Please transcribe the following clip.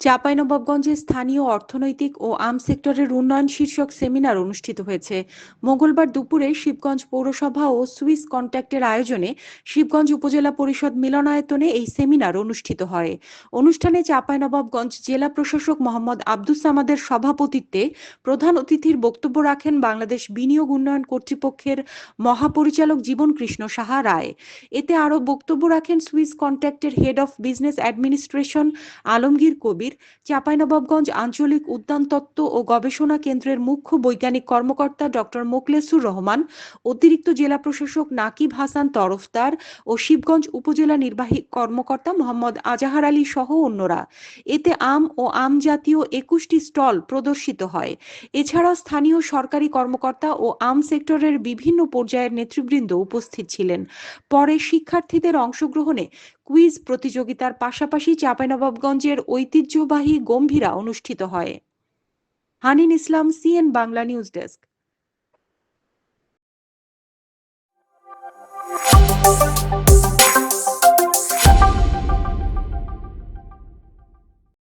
চাঁপাইনবাবগঞ্জে স্থানীয় অর্থনৈতিক ও আম সেক্টরের উন্নয়ন শীর্ষক সেমিনার অনুষ্ঠিত হয়েছে। মঙ্গলবার দুপুরে শিবগঞ্জ পৌরসভা ও সুইস কন্ট্যাক্টের আয়োজনে শিবগঞ্জ উপজেলা পরিষদ মিলনায়তনে এই সেমিনার অনুষ্ঠিত হয়। অনুষ্ঠানে চাঁপাইনবাবগঞ্জ জেলা প্রশাসক মোহাম্মদ আব্দুস সামাদের সভাপতিত্বে প্রধান অতিথির বক্তব্য রাখেন বাংলাদেশ বিনিয়োগ উন্নয়ন কর্তৃপক্ষের মহাপরিচালক জীবন কৃষ্ণ সাহা রায়। এতে আরও বক্তব্য রাখেন Swiss কন্ট্যাক্টের head of business administration Alamgir Kabir. Chapainawabganj আঞ্চলিক উদ্যান তত্ত্ব ও গবেষণা কেন্দ্রের মুখ্য বৈজ্ঞানিক কর্মকর্তা ডক্টর মোকলেসুর রহমান, অতিরিক্ত জেলা প্রশাসক নাকিব হাসান তরফদার ও শিবগঞ্জ উপজেলা নির্বাহী কর্মকর্তা মোহাম্মদ আজাহার আলী সহ অন্যরা। এতে আম ও আম জাতীয় একুশটি স্টল প্রদর্শিত হয়। এছাড়া স্থানীয় সরকারি কর্মকর্তা ও আম সেক্টরের বিভিন্ন পর্যায়ের নেতৃবৃন্দ উপস্থিত ছিলেন। পরে শিক্ষার্থীদের অংশগ্রহণে কুইজ প্রতিযোগিতার পাশাপাশি চাঁপাইনবাবগঞ্জের ঐতিহ্যবাহী গম্ভীরা অনুষ্ঠিত হয়। Hanin Islam CN Bangla news desk.